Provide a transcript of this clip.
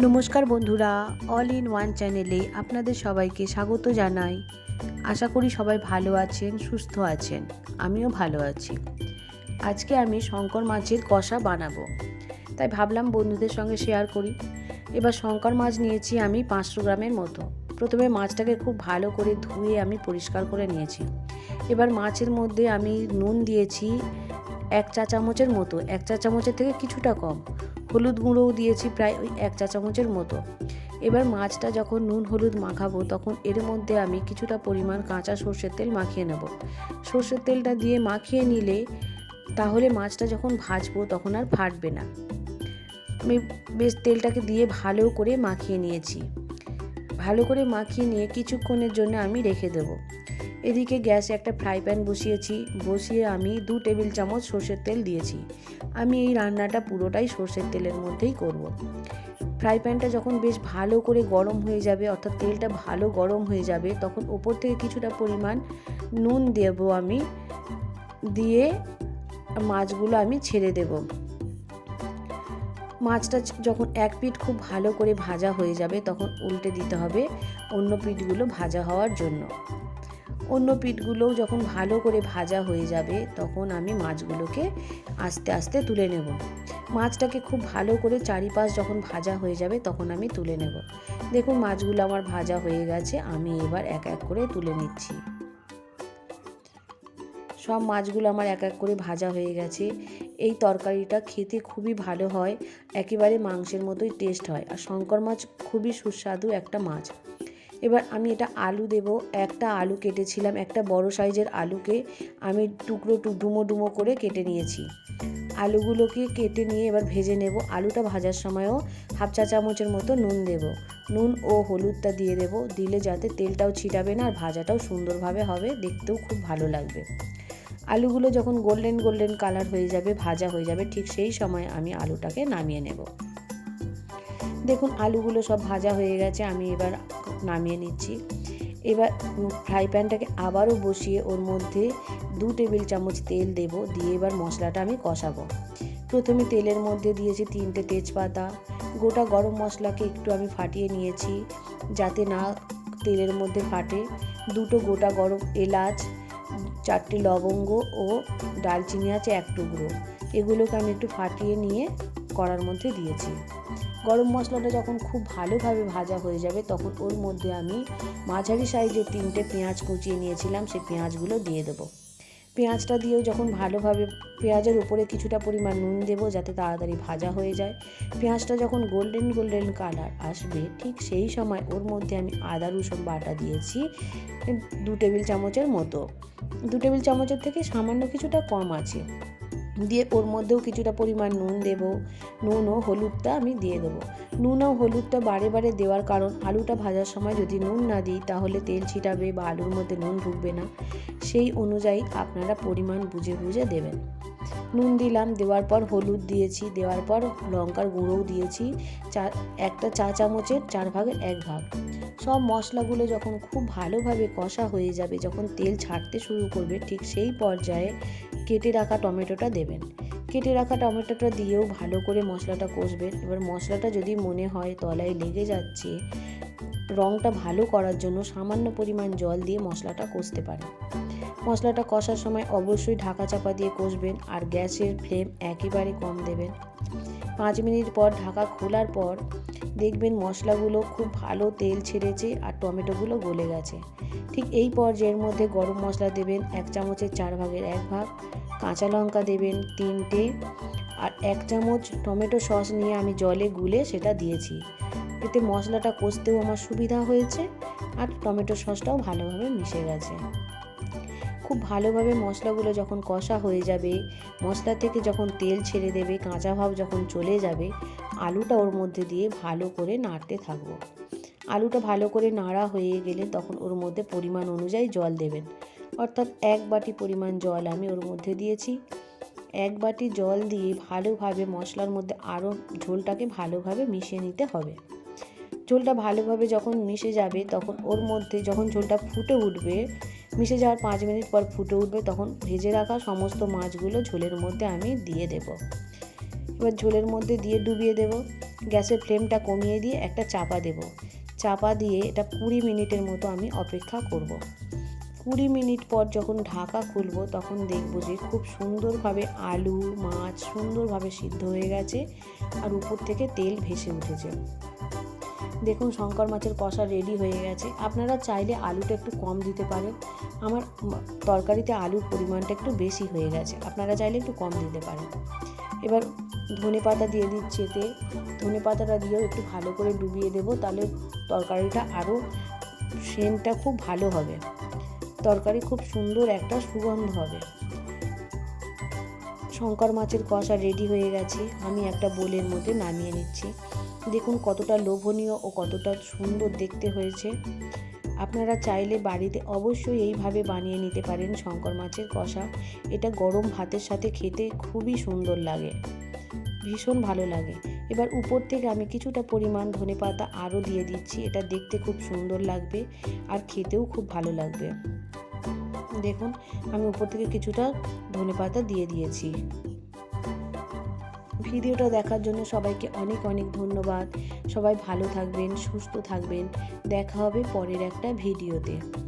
নমস্কার বন্ধুরা all in one চ্যানেলে আপনাদের সবাইকে স্বাগত জানাই। আশা করি সবাই ভালো আছেন, সুস্থ আছেন। আমিও ভালো আছি। আজকে আমি শঙ্কর মাছের কষা বানাবো। তাই ভাবলাম বন্ধুদের সঙ্গে শেয়ার করি। এবার শঙ্কর মাছ নিয়েছি আমি পাঁচশো গ্রামের মতো। প্রথমে মাছটাকে খুব ভালো করে ধুয়ে আমি পরিষ্কার করে নিয়েছি। এবার মাছের মধ্যে আমি নুন দিয়েছি এক চা চামচের মতো। এক চা চামচের থেকে কিছুটা কম। হলুদ গুঁড়োও দিয়েছি প্রায় ওই এক চা চামচের মতো। এবার মাছটা যখন নুন হলুদ মাখাবো, তখন এর মধ্যে আমি কিছুটা পরিমাণ কাঁচা সর্ষের তেল মাখিয়ে নেব। সর্ষের তেলটা দিয়ে মাখিয়ে নিলে তাহলে মাছটা যখন ভাজবো তখন আর ফাটবে না। আমি বেশ তেলটাকে দিয়ে ভালো করে মাখিয়ে নিয়েছি। ভালো করে মাখিয়ে নিয়ে কিছুক্ষণের জন্য আমি রেখে দেবো। এদিকে গ্যাসে একটা ফ্রাই প্যান বসিয়েছি, বসিয়ে আমি দু টেবিল চামচ সর্ষের তেল দিয়েছি। আমি এই রান্নাটা পুরোটাই সর্ষের তেলের মধ্যেই করব। ফ্রাই প্যানটা যখন বেশ ভালো করে গরম হয়ে যাবে, অর্থাৎ তেলটা ভালো গরম হয়ে যাবে, তখন ওপর থেকে কিছুটা পরিমাণ নুন দেব আমি, দিয়ে মাছগুলো আমি ছেড়ে দেব। মাছটা যখন এক পিঠ খুব ভালো করে ভাজা হয়ে যাবে, তখন উল্টে দিতে হবে অন্য পিঠগুলো ভাজা হওয়ার জন্য। অন্য পিঠগুলোও যখন ভালো করে ভাজা হয়ে যাবে, তখন আমি মাছগুলোকে আস্তে আস্তে তুলে নেব। মাছটাকে খুব ভালো করে চারিপাশ যখন ভাজা হয়ে যাবে, তখন আমি তুলে নেব। দেখুন, মাছগুলো আমার ভাজা হয়ে গেছে, আমি এবার এক এক করে তুলে নিচ্ছি। সব মাছগুলো আমার এক এক করে ভাজা হয়ে গেছে। এই তরকারিটা খেতে খুবই ভালো হয়, একেবারে মাংসের মতোই টেস্ট হয়। আর শঙ্কর মাছ খুবই সুস্বাদু একটা মাছ। এবার আমি এটা আলু দেব। একটা আলু কেটেছিলাম, একটা বড় সাইজের আলুকে আমি টুকরো ডুমো ডুমো করে কেটে নিয়েছি। আলুগুলোকে কেটে নিয়ে এবার ভেজে নেব। আলুটা ভাজার সময়ও হাফ চা চামচের মতো নুন দেব। নুন ও হলুদটা দিয়ে দেব। দিলে যাতে তেলটাও ছিটাবে না আর ভাজাটাও সুন্দরভাবে হবে। দেখতেও খুব ভালো লাগবে। আলুগুলো যখন গোল্ডেন গোল্ডেন কালার হয়ে যাবে, ভাজা হয়ে যাবে, ঠিক সেই সময় আমি আলুটাকে নামিয়ে নেব। দেখুন, আলুগুলো সব ভাজা হয়ে গেছে। আমি এবার নামিয়ে নিচ্ছি। এবার ফ্রাই প্যানটাকে আবারও বসিয়ে ওর মধ্যে দু টেবিল চামচ তেল দেব, দিয়ে এবার মশলাটা আমি কষাবো। প্রথমে তেলের মধ্যে দিয়েছি তিনটে তেজপাতা, গোটা গরম মশলাকে একটু আমি ফাটিয়ে নিয়েছি যাতে না তেলের মধ্যে ফাটে। দুটো গোটা গরম এলাচ, চারটে লবঙ্গ ও ডালচিনি আছে এক টুকরো। এগুলোকে আমি একটু ফাটিয়ে নিয়ে কড়ার মধ্যে দিয়েছি। গরম মশলাটা যখন খুব ভালোভাবে ভাজা হয়ে যাবে, তখন ওর মধ্যে আমি মাঝারি সাইজের তিনটে পেঁয়াজ কুচিয়ে নিয়েছিলাম, সেই পেঁয়াজগুলো দিয়ে দেবো। পেঁয়াজটা দিয়েও যখন ভালোভাবে, পেঁয়াজের উপরে কিছুটা পরিমাণ নুন দেবো যাতে তাড়াতাড়ি ভাজা হয়ে যায়। পেঁয়াজটা যখন গোল্ডেন গোল্ডেন কালার আসবে, ঠিক সেই সময় ওর মধ্যে আমি আদা, রসুন বাটা দিয়েছি, দু টেবিল চামচের মতো। দু টেবিল চামচের থেকে সামান্য কিছুটা কম আছে। দিয়ে ওর মধ্যেও কিছুটা পরিমাণ নুন দেব। নুন ও হলুদটা আমি দিয়ে দেবো। নুন ও হলুদটা বারে বারে দেওয়ার কারণ আলুটা ভাজার সময় যদি নুন না দিই, তাহলে তেল ছিটাবে বা আলুর মধ্যে নুন ঢুকবে না। সেই অনুযায়ী আপনারা পরিমাণ বুঝে বুঝে দেবেন। নুন দিলাম, দেওয়ার পর হলুদ দিয়েছি, দেওয়ার পর লঙ্কার গুঁড়োও দিয়েছি। চা, একটা চা চামচের চার ভাগের এক ভাগ। সব মশলাগুলো যখন খুব ভালোভাবে কষা হয়ে যাবে, যখন তেল ছাড়তে শুরু করবে, ঠিক সেই পর্যায়ে কেটে রাখা টমেটোটা দেবেন। কেটে রাখা টমেটোটা দিয়েও ভালো করে মশলাটা কষবেন এবার মশলাটা যদি মনে হয় তলায় লেগে যাচ্ছে রঙটা ভালো করার জন্য সামান্য পরিমাণ জল দিয়ে মশলাটা কষতে পারেন। মশলাটা কষার সময় অবশ্যই ঢাকা চাপা দিয়ে কষবেন আর গ্যাসের ফ্লেম একেবারে কম দেবেন। পাঁচ মিনিট পর ঢাকা খোলার পর দেখবেন মশলাগুলো খুব ভালো তেল ছেড়েছে আর টমেটোগুলো গলে গেছে। ঠিক এই পর্যায়ের মধ্যে গরম মশলা দেবেন এক চামচের চার ভাগের এক ভাগ, কাঁচা লঙ্কা দেবেন তিনটে, আর এক চামচ টমেটো সস নিয়ে আমি জলে গুলে সেটা দিয়েছি। এতে মশলাটা কষতেও আমার সুবিধা হয়েছে আর টমেটো সসটাও ভালোভাবে মিশে গেছে। খুব ভালোভাবে মশলাগুলো যখন কষা হয়ে যাবে, মশলা থেকে যখন তেল ছেড়ে দেবে, কাঁচা ভাব যখন চলে যাবে, আলুটা ওর মধ্যে দিয়ে ভালো করে নাড়তে থাকব। আলুটা ভালো করে নাড়া হয়ে গেলে তখন ওর মধ্যে পরিমাণ অনুযায়ী জল দেবেন। অর্থাৎ এক বাটি পরিমাণ জল আমি ওর মধ্যে দিয়েছি। এক বাটি জল দিয়ে ভালোভাবে মশলার মধ্যে আরও ঝোলটাকে ভালোভাবে মিশিয়ে নিতে হবে। ঝোলটা ভালোভাবে যখন মিশে যাবে, তখন ওর মধ্যে যখন ঝোলটা ফুটে উঠবে মিশে যাওয়ার পাঁচ মিনিট পর ফুটে উঠবে তখন ভেজে রাখা সমস্ত মাছগুলো ঝোলের মধ্যে আমি দিয়ে দেব। এবার ঝোলের মধ্যে দিয়ে ডুবিয়ে দেব। গ্যাসের ফ্লেমটা কমিয়ে দিয়ে একটা চাপা দেব। চাপা দিয়ে এটা কুড়ি মিনিটের মতো আমি অপেক্ষা করব। কুড়ি মিনিট পর যখন ঢাকা খুলবো তখন দেখব যে খুব সুন্দরভাবে আলু, মাছ সুন্দরভাবে সিদ্ধ হয়ে গেছে আর উপর থেকে তেল ভেসে উঠেছে। দেখুন শঙ্কর মাছের কষা রেডি হয়ে গেছে। আপনারা চাইলে আলুটা একটু কম দিতে পারেন। আমার তরকারিতে আলুর পরিমাণটা একটু বেশি হয়ে গেছে। আপনারা চাইলে একটু কম দিতে পারেন। এবার ধনে পাতা দিয়ে দিচ্ছি এতে। ধনে পাতাটা দিয়েও একটু ভালো করে ডুবিয়ে দেবো, তাহলে তরকারিটা আরও সেন্টটা খুব ভালো হবে। তরকারি খুব সুন্দর একটা সুগন্ধ হবে। শঙ্কর মাছের কষা রেডি হয়ে গেছে। আমি একটা বোলের মধ্যে নামিয়ে নিচ্ছি। দেখুন কতটা লোভনীয় ও কতটা সুন্দর দেখতে হয়েছে। আপনারা চাইলে বাড়িতে অবশ্যই এইভাবে বানিয়ে নিতে পারেন শঙ্কর মাছের কষা। এটা গরম ভাতের সাথে খেতে খুবই সুন্দর লাগে। ভীষণ ভালো লাগে। এবার উপর থেকে আমি কিছুটা পরিমাণ ধনে পাতা আরও দিয়ে দিচ্ছি। এটা দেখতে খুব সুন্দর লাগবে আর খেতেও খুব ভালো লাগবে। দেখুন, আমি উপর থেকে কিছুটা ধনে পাতা দিয়ে দিয়েছি। ভিডিওটা দেখার জন্য সবাইকে অনেক অনেক ধন্যবাদ। সবাই ভালো থাকবেন, সুস্থ থাকবেন। দেখা হবে পরের একটা ভিডিওতে।